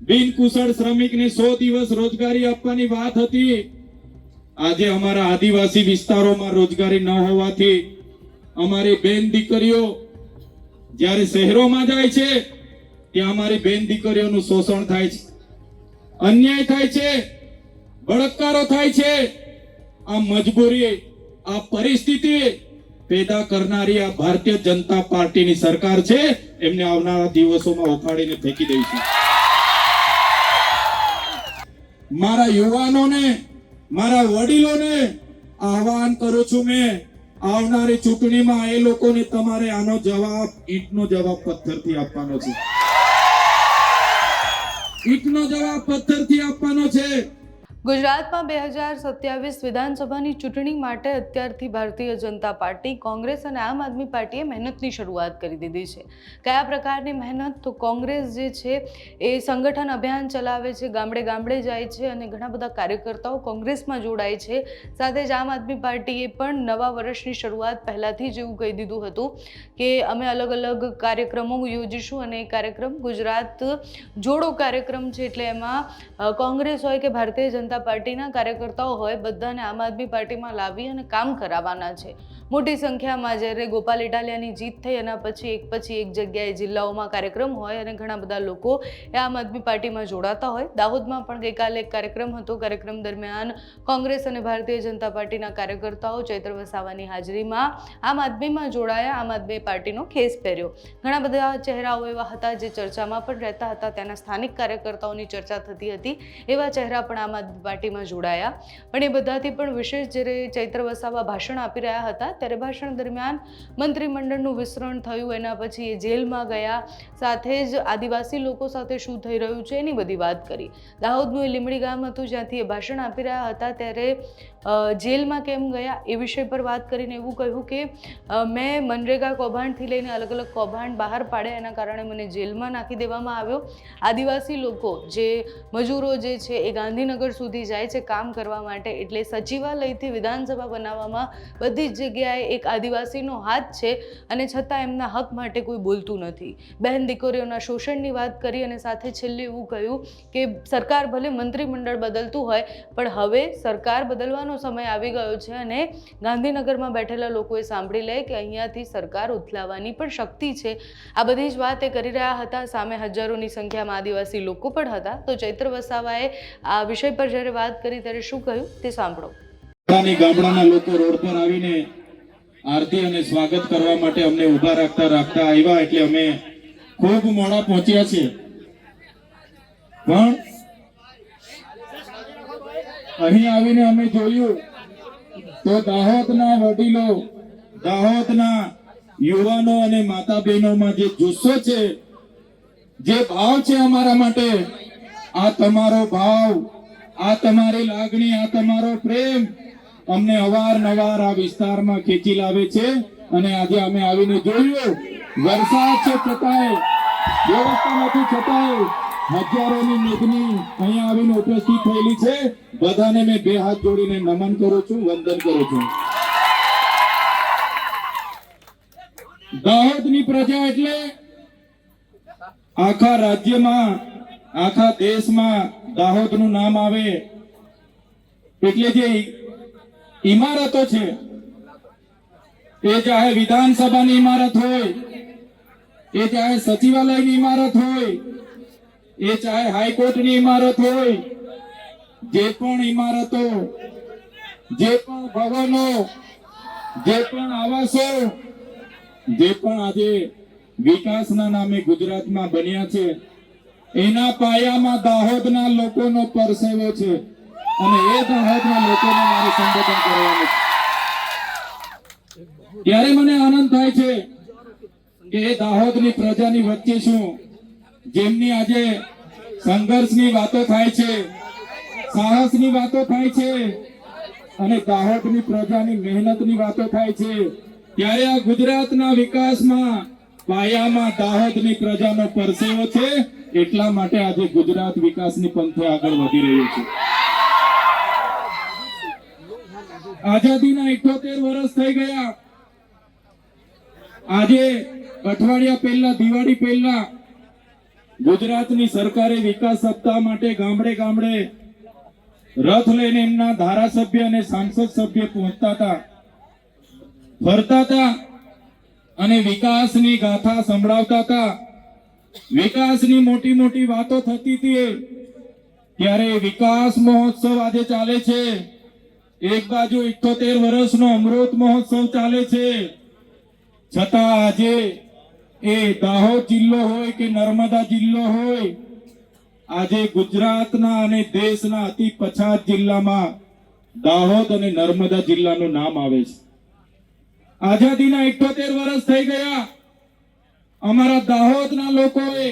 બિનકુશળ શ્રમિકને સો દિવસ રોજગારી આપવાની વાત હતી. આજે અમારા આદિવાસી વિસ્તારોમાં રોજગારી ન હોવાથી અમારી બેન દીકરીઓ જ્યારે શહેરોમાં જાય છે, ત્યાં અમારી બેન દીકરીઓનું શોષણ થાય છે, અન્યાય થાય છે, બળાત્કારો થાય છે. આ મજબૂરી, આ પરિસ્થિતિ પેદા કરનારી આ ભારતીય જનતા પાર્ટીની સરકાર છે. એમને આવનારા દિવસોમાં ઉખાડીને ફેંકી દઈશું. મારા યુવાનોને, મારા વડીલોને આહવાન કરું છું મેં. આવનારી ચૂંટણીમાં એ લોકોને તમારે આનો જવાબ, ઈંટનો જવાબ પથ્થરથી આપવાનો છે. ઈંટનો જવાબ છે ગુજરાતમાં બે હજાર સત્યાવીસ વિધાનસભાની ચૂંટણી માટે અત્યારથી ભારતીય જનતા પાર્ટી, કોંગ્રેસ અને આમ આદમી પાર્ટીએ મહેનતની શરૂઆત કરી દીધી છે. કયા પ્રકારની મહેનત? તો કોંગ્રેસ જે છે એ સંગઠન અભિયાન ચલાવે છે, ગામડે ગામડે જાય છે અને ઘણા બધા કાર્યકર્તાઓ કોંગ્રેસમાં જોડાય છે. સાથે જ આમ આદમી પાર્ટીએ પણ નવા વર્ષની શરૂઆત પહેલાંથી જ એવું કહી દીધું હતું કે અમે અલગ અલગ કાર્યક્રમો યોજીશું અને એ કાર્યક્રમ ગુજરાત જોડો કાર્યક્રમ છે એટલે એમાં કોંગ્રેસ હોય કે ભારતીય જનતા પાર્ટીના કાર્યકર્તાઓ હોય બધાને આમ આદમી પાર્ટીમાં લાવી અને કામ કરાવવાના છે. મોટી સંખ્યામાં જ્યારે ગોપાલ ઇટાલિયાની જીત થઈ એના પછી એક પછી એક જગ્યાએ જિલ્લાઓમાં કાર્યક્રમ હોય અને ઘણા બધા લોકો એ આમ આદમી પાર્ટીમાં જોડાતા હોય. દાહોદમાં પણ ગઈકાલે એક કાર્યક્રમ હતો. કાર્યક્રમ દરમિયાન કોંગ્રેસ અને ભારતીય જનતા પાર્ટીના કાર્યકર્તાઓ ચૈત્ર વસાવાની હાજરીમાં આમ આદમીમાં જોડાયા, આમ આદમી પાર્ટીનો ખેસ પહેર્યો. ઘણા બધા ચહેરાઓ એવા હતા જે ચર્ચામાં પણ રહેતા હતા. ત્યાંના સ્થાનિક કાર્યકર્તાઓની ચર્ચા થતી હતી. એવા ચહેરા પણ આમ આદમી પાર્ટીમાં જોડાયા. પણ એ બધાથી પણ વિશેષ જ્યારે ચૈત્ર વસાવા ભાષણ આપી રહ્યા હતા ત્યારે ભાષણ દરમિયાન મંત્રીમંડળનું વિસ્તરણ થયું. એના પછી એ જેલમાં ગયા. સાથે જ આદિવાસી લોકો સાથે શું થઈ રહ્યું છે એની બધી વાત કરી. દાહોદનું એ લીમડી ગામ હતું જ્યાંથી એ ભાષણ આપી રહ્યા હતા. ત્યારે જેલમાં કેમ ગયા એ વિષય પર વાત કરીને એવું કહ્યું કે મેં મનરેગા કૌભાંડથી લઈને અલગ અલગ કૌભાંડ બહાર પાડે એના કારણે મને જેલમાં નાખી દેવામાં આવ્યો. આદિવાસી લોકો, જે મજૂરો જે છે એ ગાંધીનગર સુધી જાય છે કામ કરવા માટે. એટલે સચિવાલયથી વિધાનસભા બનાવવામાં બધી જ જગ્યાએ એક આદિવાસીનો હાથ છે અને છતાં એમના હક માટે કોઈ બોલતું નથી. બહેન દીકરીઓના શોષણની વાત કરી અને સાથે છેલ્લે એવું કહ્યું કે સરકાર ભલે મંત્રીમંડળ બદલતું હોય, પણ હવે સરકાર બદલવાનો સમય આવી ગયો છે અને ગાંધીનગરમાં બેઠેલા લોકોએ સાંભળી લે કે અહીંયાથી સરકાર ઉથલાવવાની પણ શક્તિ છે. આ બધી જ વાત એ કરી રહ્યા હતા, સામે હજારોની સંખ્યામાં આદિવાસી લોકો પણ હતા. તો ચૈત્ર વસાવાએ આ વિષય પર જ્યારે વાત કરી ત્યારે શું કહ્યું તે સાંભળો. ગામડાના લોકો રોડ પર આવીને આરતી અને સ્વાગત કરવા માટે અમને ઊભા રાખતા રાખતા આવ્યા એટલે અમે ખૂબ મોડા પહોંચ્યા છીએ. પણ અહીં આવીને અમે જોયું તો દાહોદના વડીલો, દાહોદના યુવાનો અને માતા બહેનોમાં જે જુસ્સો છે, જે ભાવ છે અમારા માટે, આ તમારો ભાવ, આ તમારી લાગણી, આ તમારો પ્રેમ અમને અવારનવાર આ વિસ્તારમાં ખેંચી લાવે છે અને આજે અમે આવીને જોયું. વરસાદ છે છતાંય, વ્યવસ્થા નથી છતાંય હજારોની મેદની અહીંયા આવીને ઉપસ્થિત થયેલી છે. બધાને મેં બે હાથ જોડીને નમન કરું છું, વંદન કરું છું. દાહોદની પ્રજા એટલે આખા રાજ્યમાં, આખા દેશમાં દાહોદનું નામ આવે. એટલે જે ઇમારતો છે. એ ચાહે વિધાનસભાની ઇમારત હોય, એ ચાહે સચિવાલયની ઇમારત હોય, એ ચાહે હાઈકોર્ટની ઇમારત હોય, જે પણ ઇમારતો, જે પણ ભવનો, જે પણ આવાસો, જે પણ આજે વિકાસના નામે ગુજરાતમાં બન્યા છે, એના પાયામાં દાહોદના લોકોનો પરસેવો છે. અને એ દાહોદના લોકોને મારે સંબોધન કરવાનું છે. ત્યારે મને આનંદ થાય છે કે એ દાહોદની પ્રજાની વચ્ચે શું જેમની આજે સંઘર્ષની વાતો થાય છે, સાહસની વાતો થાય છે, અને દાહોદની પ્રજાની મહેનતની વાતો થાય છે. ત્યારે આ ગુજરાતના વિકાસમાં પાયામાં દાહોદની પ્રજાનો પરસેવો છે, એટલા માટે આજે ગુજરાત વિકાસની પંથે આગળ વધી રહ્યું છે. આઝાદીના 78 વર્ષ થઈ ગયા. આજે અઠવાડિયા પહેલા, દિવાળી પહેલા ગુજરાતની સરકારે વિકાસ સપ્તાહ માટે ગામડે ગામડે રથ લઈને એમના ધારાસભ્ય અને સાંસદ સભ્ય પહોંચતા હતા. ફરતા હતા અને વિકાસની ગાથા સંભળાવતા હતા. વિકાસની મોટી મોટી વાતો થતી હતી ત્યારે વિકાસ મહોત્સવ આજે ચાલે છે. એક બાજુ ઇઠ્ઠોતેર વર્ષનો અમૃત મહોત્સવ ચાલે છે. છતાં આજે એ દાહોદ જિલ્લો હોય કે નર્મદા જિલ્લો હોય, આજે ગુજરાતના અને દેશના અતિ પછાત જિલ્લામાં દાહોદ અને નર્મદા જિલ્લાનું નામ આવે છે. આઝાદીના ઇઠ્ઠોતેર વર્ષ થઈ ગયા. અમારા દાહોદના લોકોએ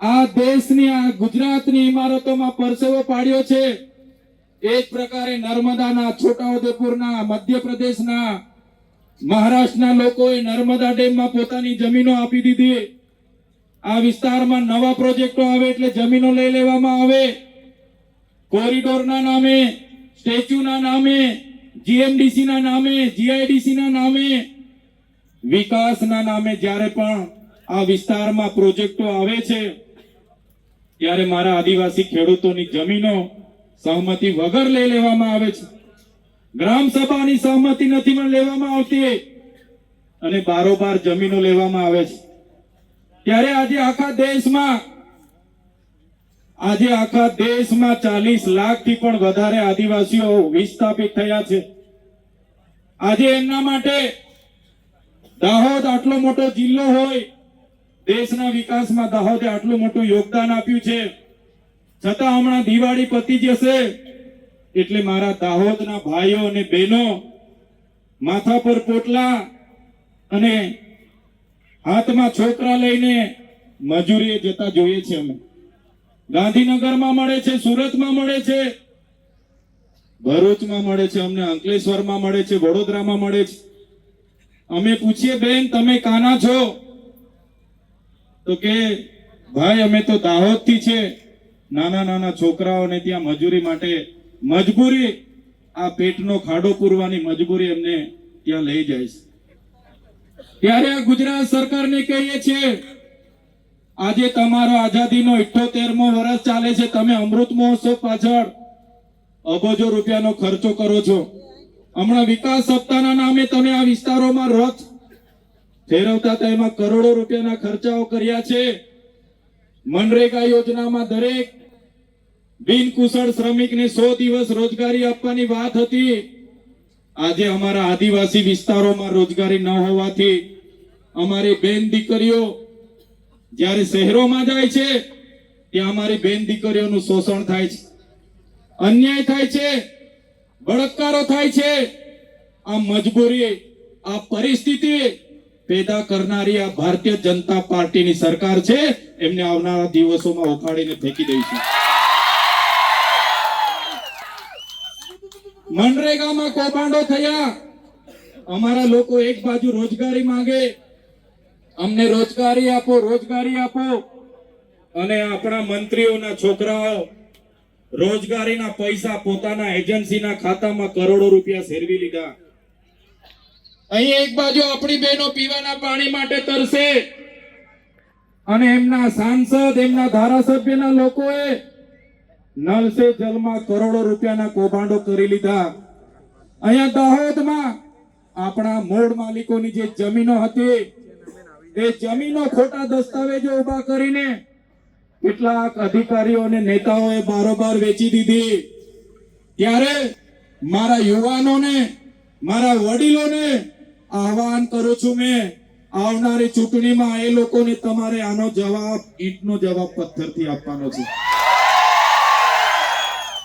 આ દેશની, આ ગુજરાતની ઇમારતોમાં પરસેવો પાડ્યો છે. એ જ પ્રકારે નર્મદાના, છોટાઉદેપુરના, મધ્યપ્રદેશના, મહારાષ્ટ્રના લોકોએ નર્મદા ડેમમાં પોતાની જમીનો આપી દીધી. આ વિસ્તારમાં નવા પ્રોજેક્ટો આવે એટલે જમીનો લઈ લેવામાં આવે. કોરિડોરના નામે, સ્ટેચ્યુના નામે, જીએમડીસીના નામે, જીઆઈડીસીના નામે, વિકાસના નામે જ્યારે પણ આ વિસ્તારમાં પ્રોજેક્ટો આવે છે, ત્યારે મારા આદિવાસી ખેડૂતોની જમીનો સહમતિ વગર લઈ લેવામાં આવે છે. ગ્રામ સભાની સહમતિ નથી પણ લેવામાં આવતી અને બારોબાર જમીનો લેવામાં આવે છે. ત્યારે આજે આખા દેશમાં, આજે આખા દેશમાં ચાલીસ લાખથી પણ વધારે આદિવાસીઓ વિસ્થાપિત થયા છે. આજે એમના માટે દાહોદ આટલો મોટો જિલ્લો હોય, દેશના વિકાસમાં દાહોદે આટલું મોટું યોગદાન આપ્યું છે. છતાં હમણાં દિવાળી પતી જશે. એટલે મારા દાહોદના ભાઈઓ અને બહેનો, માથા પર પોટલા અને હાથમાં છોકરા લઈને મજૂરીએ જતા જોઈએ છે અમે. ગાંધીનગરમાં મળે છે, સુરતમાં મળે છે, ભરૂચમાં મળે છે, અમને અંકલેશ્વરમાં મળે છે, વડોદરામાં મળે છે. અમે પૂછીએ, બેન, તમે કાના છો? તો કે, ભાઈ, અમે તો દાહોદથી છે. નાના નાના છોકરાઓને ત્યાં મજૂરી માટે મજબૂરી આ પેટનો ખાડો પૂરવાની મજબૂરી એમને ત્યાં લઈ જાય છે. ત્યારે ગુજરાત સરકારને કહીએ છીએ, આજે તમારો આઝાદીનો ઇઠ્ઠોતેરમો વર્ષ ચાલે છે. તમે અમૃત મહોત્સવ પાછળ અબજો રૂપિયાનો ખર્ચો કરો છો. હમણાં વિકાસ સપ્તાહના નામે તમે આ વિસ્તારોમાં રથ ફેરવતા એમાં કરોડો રૂપિયાના ખર્ચાઓ કર્યા છે. મનરેગા યોજનામાં દરેક બિનકુશળ શ્રમિકને સો દિવસ રોજગારી આપવાની વાત હતી. આજે અમારા આદિવાસી વિસ્તારોમાં રોજગારી ન હોવાથી અમારી બેન દીકરીઓ જ્યારે શહેરોમાં જાય છે, ત્યાં અમારી બેન દીકરીઓનું શોષણ થાય છે, અન્યાય થાય છે, બળાત્કારો થાય છે. આ મજબૂરી આ પરિસ્થિતિ પેદા કરનારી આ ભારતીય જનતા પાર્ટીની સરકાર છે. એમને આવનારા દિવસોમાં ઉખાડીને ફેંકી દઈશું. મનરેગામાં કૌભાંડો થયા? અમારા લોકો એક બાજુ રોજગારી માંગે. અમને રોજગારી આપો રોજગારી આપો. અને આપણા મંત્રીઓના છોકરાઓ રોજગારીના પૈસા પોતાના એજન્સીના ખાતામાં કરોડો રૂપિયા સેરવી લીધા. અહીં એક બાજુ આપણી બહેનો પીવાના પાણી માટે તરસે અને એમના સાંસદ, એમના ધારાસભ્યના લોકોએ નલ સે જલમાં કરોડો રૂપિયાના કૌભાંડો કરી લીધા. અહીંયા દાહોદમાં આપણા મૂળ માલિકોની જે જમીનો હતી, એ જમીનો ખોટા દસ્તાવેજો ઊભા કરીને કેટલાક અધિકારીઓ અને નેતાઓએ બારોબાર વેચી દીધી. ત્યારે મારા યુવાનોને, મારા વડીલોને આહવાન કરું છું મેં, આવનારી ચૂંટણીમાં એ લોકોને તમારે આનો જવાબ, ઈંટનો જવાબ પથ્થરથી આપવાનો છે.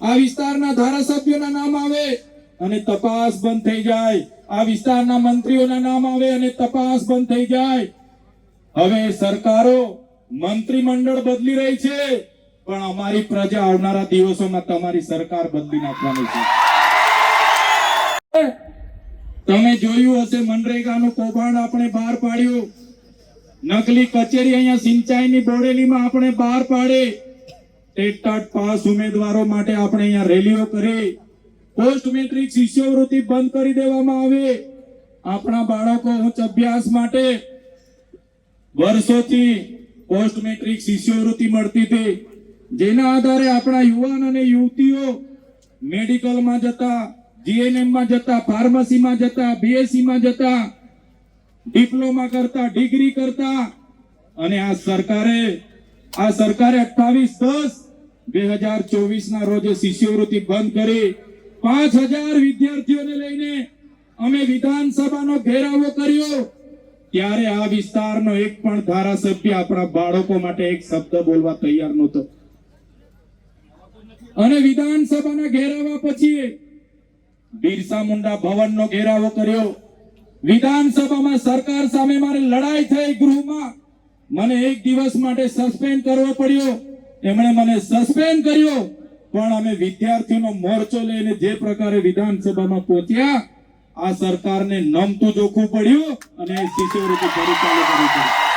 આ વિસ્તારના ધારાસભ્યોના નામ આવે અને તપાસ બંધ થઈ જાય. આ વિસ્તારના મંત્રીઓના નામ આવે અને તપાસ બંધ થઈ જાય. હવે સરકારો, મંત્રીમંડળ બદલી રહી છે, પણ અમારી પ્રજા આવનારા દિવસોમાં તમારી સરકાર બદલી નાખવાની છે. તમે જોયું હશે, મનરેગાનું કૌભાંડ આપણે બહાર પાડ્યું. નકલી કચેરી અહીંયા સિંચાઈની બોડેલીમાં આપણે બહાર પાડી. પાસ ઉમેદવારો માટે આપણે અહીંયા રેલીઓ કરી. પોસ્ટ મેટ્રિક શિષ્યવૃત્તિ બંધ કરી દેવામાં આવે. આપણા બાળકો ઉચ્ચ અભ્યાસ માટે વર્ષોથી પોસ્ટ મેટ્રિક શિષ્યવૃત્તિ મળતી હતી. જેના આધારે આપણા યુવાન અને યુવતીઓ મેડિકલમાં જતા જીએનએમમાં જતા, ફાર્મસીમાં જતા, બીએસસીમાં જતા, ડિપ્લોમા કરતા, ડિગ્રી કરતા અને આ સરકારે આ સરકારે અઠ્ઠાવીસ દસ બે હજાર ચોવીસ ના રોજે શિષ્યવૃત્તિ બંધ કરી પાંચ વિદ્યાર્થીઓને લઈને અમે વિધાનસભાનો ઘેરાવો કર્યો. ત્યારે આ વિસ્તારનો એક પણ ધારાસભ્ય આપણા બાળકો માટે એક શબ્દ બોલવા તૈયાર નહોતો. અને વિધાનસભાના ઘેરાવા પછી બિરસા મુંડા ભવનનો ઘેરાવો કર્યો. વિધાનસભામાં સરકાર સામે મારે લડાઈ થઈ ગૃહમાં. મને એક દિવસ માટે સસ્પેન્ડ કરવો પડ્યો. એમણે મને સસ્પેન્ડ કર્યો. પણ અમે વિદ્યાર્થીઓનો મોરચો લઈને જે પ્રકારે વિધાનસભામાં પહોંચ્યા, આ સરકારને નમતું જોખવું પડ્યું અને શિષ્યવૃત્તિ ફરી ચાલુ કરી